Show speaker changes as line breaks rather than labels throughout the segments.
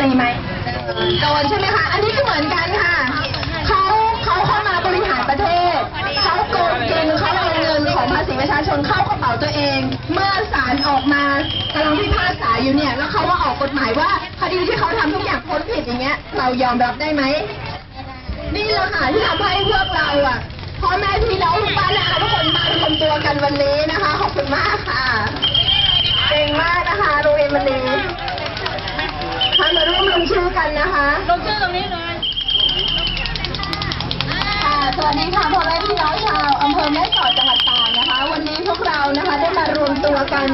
ตีไหมโดนใช่ไหมคะ อันนี้ก็เหมือนกันค่ะ เขาเขาเข้ามาบริหารประเทศ เขาโกงกินเขาเอาเงินของภาษีประชาชนเข้ากระเป๋าตัวเอง เมื่อศาลออกมากำลังพิพากษาอยู่เนี่ย แล้วเขาว่าออกกฎหมายว่าคดีที่เขาทำทุกอย่างพ้นผิดอย่างเงี้ย เรายอมรับได้ไหม นี่แหละค่ะที่ทำให้พวกเราอะพ่อแม่พี่น้องทุกบ้านนะคะทุกคนมารวมตัวกันวันนี้นะคะ ขอบคุณมากค่ะเก่งมากนะคะโรงเรียนวันนี้ท่านมาร่วมลงชื่อ กันนะคะ
ลงชื่อตรงนี้เลย
ค่ะสวัสดีค่ะพ่อแม่พี่น้องชาวอำเภอแม่สอดจังหวัดตากนะคะ วันนี้พวกเรานะคะได้มารวมตัวกัน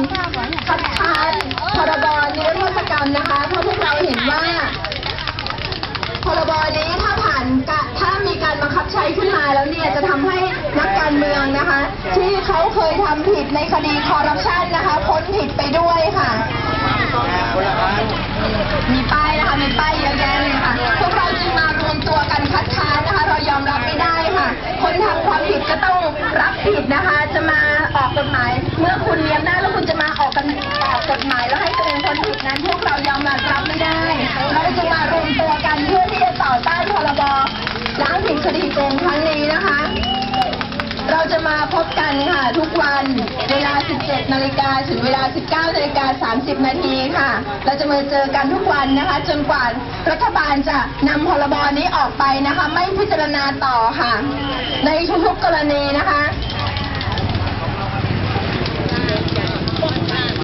คัดค้านพรบนิรโทษกรรมนะคะ เพราะพวกเราเห็นว่าพรบนี้ถ้าผ่านกะถ้ามีการบังคับใช้ขึ้นมาแล้วเนี่ยจะทำให้นักการเมืองนะคะ ที่เขาเคยทำผิดในคดีคอร์รัปชันนะคะพ้นผิดไปด้วยค่ะ มีป้ายนะคะมี ป้ายเยอะแยะเลยค่ะ พวกเราจึงมารวมตัวกันคัดค้านนะคะ เรายอมรับไม่ได้ค่ะ คนทำความผิดก็ต้องรับผิดนะคะ จะมาออกกฎหมาย เมื่อคุณมีอำนาจแล้วคุณจะมาออกกันออกกฎหมายแล้วให้ตัวเองพ้นผิดนั้น พวกเรายอมรับไม่ได้ เราจึงมารวมตัวกันเพื่อที่จะต่อต้านพรบล้างผิดคดีโกงครั้งนี้นะคะ เราจะมาพบกันค่ะ ทุกวันเวลา 17 นาฬิกาถึงเวลา 19 นาฬิกา 30 นาทีค่ะ เราจะมาเจอกันทุกวันนะคะ จนกว่ารัฐบาลจะนำพรบนี้ออกไปนะคะ ไม่พิจารณาต่อค่ะ ในทุกๆกรณีนะคะ